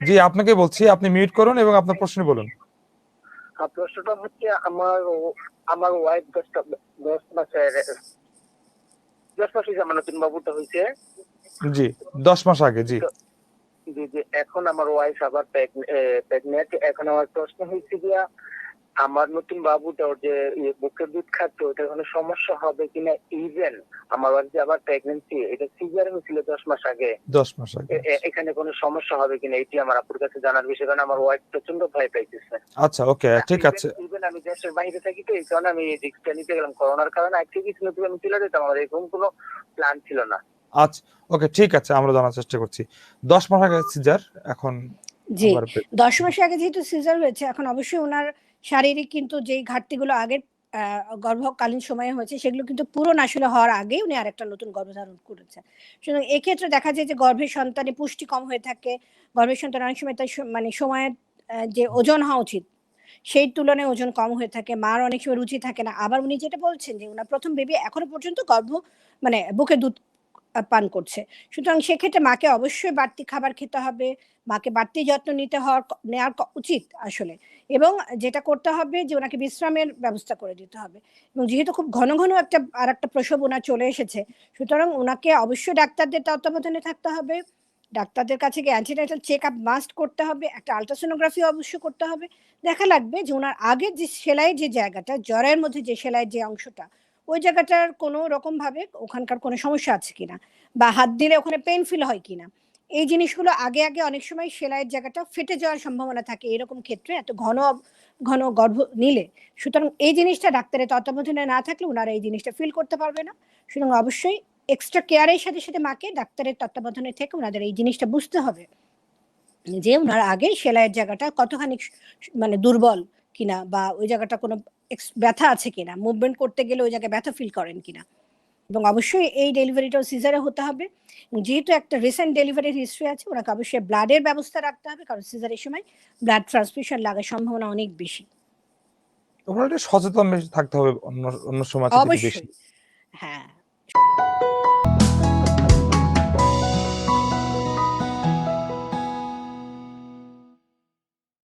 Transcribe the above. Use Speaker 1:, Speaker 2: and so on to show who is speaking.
Speaker 1: জি আপনাকে বলছি আপনি মিউট করুন এবং আপনার প্রশ্ন বলুন।
Speaker 2: প্রশ্নটা হচ্ছে আমার আমার ওয়াইফ দশটা দশ মাসের দশ মাস আমার নতুন বাবুটা হয়েছে।
Speaker 1: জি দশ মাস আগে জি।
Speaker 2: জি জি এখন আমার ওয়াইফ আবার প্রেগনেন্ট এখন আমার প্রশ্ন হয়েছে গিয়া আমার নতুন বাবুটা ওর যে ইয়ে বুকের দুধ খাচ্ছে ওটা কোনো সমস্যা হবে কিনা? ইভেন আমার যে আবার প্রেগনেন্সি এটা সিজার হয়েছিল দশ মাস আগে।
Speaker 1: দশ মাস আগে
Speaker 2: এ- এখানে কোনো সমস্যা হবে কিনা এটি আমার আপুর কাছে জানার বিষয় কারণ আমার ওয়াইফ প্রচণ্ড ভয় পাইতেছে।
Speaker 1: আচ্ছা ওকে ঠিক আছে।
Speaker 2: ইভেন আমি দেশের বাইরে থাকি তো এই কারণে আমি রিস্কটা নিতে গেলাম। করোনার কারণে আজকে কিছু নতুন আমি চলে যেতাম আমার এরকম কোনো প্ল্যান ছিল না।
Speaker 1: আচ্ছা ওকে ঠিক আছে আমরা জানার চেষ্টা করছি। দশ মাস আগে সিজার এখন
Speaker 3: জি। দশ মাস আগে যেহেতু সিজার হয়েছে এখন অবশ্যই ওনার শারীরিক কিন্তু যেই ঘাটতিগুলো আগের গর্ভকালীন সময়ে হয়েছে সেগুলো কিন্তু পূরণ আসলে হওয়ার আগেই উনি আরেকটা নতুন গর্ভধারণ সুতরাং এক্ষেত্রে দেখা যায় যে গর্ভের সন্তানে পুষ্টি কম হয়ে থাকে গর্ভের সন্তান অনেক সময় তার মানে সময়ের যে ওজন হওয়া উচিত সেই তুলনায় ওজন কম হয়ে থাকে মার অনেক সময় রুচি থাকে না। আবার উনি যেটা বলছেন যে ওনার প্রথম বেবি এখনও পর্যন্ত গর্ভ মানে বুকে দুধ পান করছে। সুতরাং সেক্ষেত্রে মাকে অবশ্যই বাড়তি খাবার খেতে হবে, মাকে বাড়তি যত্ন নিতে হওয়ার নেওয়ার উচিত আসলে। এবং যেটা করতে হবে যে ওনাকে বিশ্রামের ব্যবস্থা করে দিতে হবে। এবং যেহেতু খুব ঘন ঘন একটা আর একটা প্রসব ওনার চলে এসেছে, সুতরাং ওনাকে অবশ্যই ডাক্তারদের তত্ত্বাবধানে থাকতে হবে। ডাক্তারদের কাছে গিয়ে অ্যান্টিনাইটাল চেক আপ মাস্ট করতে হবে, একটা আলট্রাসোনোগ্রাফি অবশ্যই করতে হবে। দেখা লাগবে যে ওনার আগের যে সেলাইয়ের যে জায়গাটা জ্বরের মধ্যে যে সেলাইয়ের যে অংশটা ওই জায়গাটার কোনো রকম ভাবে ওখানকার কোনো সমস্যা আছে কিনা? বা হাত দিলে ওখানে পেন ফিল হয় কিনা? এই জিনিসগুলো আগে আগে অনেক সময় সেলাইয়ের জায়গাটা ফেটে যাওয়ার সম্ভাবনা থাকে এরকম ক্ষেত্রে এত ঘন ঘন গর্ভ নিলে। সুতরাং এই জিনিসটা ডাক্তারের তত্ত্বাবধানে না থাকলে ওনারা এই জিনিসটা ফিল করতে পারবে না। সুতরাং অবশ্যই এক্সট্রা কেয়ারের সাথে সাথে মাকে ডাক্তারের তত্ত্বাবধানে থেকে ওনাদের এই জিনিসটা বুঝতে হবে। যে ওনার আগে সেলাইয়ের জায়গাটা কতখানি মানে দুর্বল কিনা বা ওই জায়গাটা কোনো ব্যথা আছে কিনা? মুভমেন্ট করতে গেলে ওই জায়গায় ব্যথা ফিল করেন কিনা? এবং অবশ্যই এই ডেলিভারিটাও সিজারে হতে হবে। যেহেতু একটা রিসেন্ট ডেলিভারির হিস্ট্রি আছে ওনাকে অবশ্যই ব্লাডের ব্যবস্থা রাখতে হবে কারণ সিজারের সময় ব্লাড ট্রান্সফিউশন লাগার সম্ভাবনা অনেক বেশি।
Speaker 1: সচেতন থাকতে হবে অন্য অন্য সময়
Speaker 3: অবশ্যই। হ্যাঁ।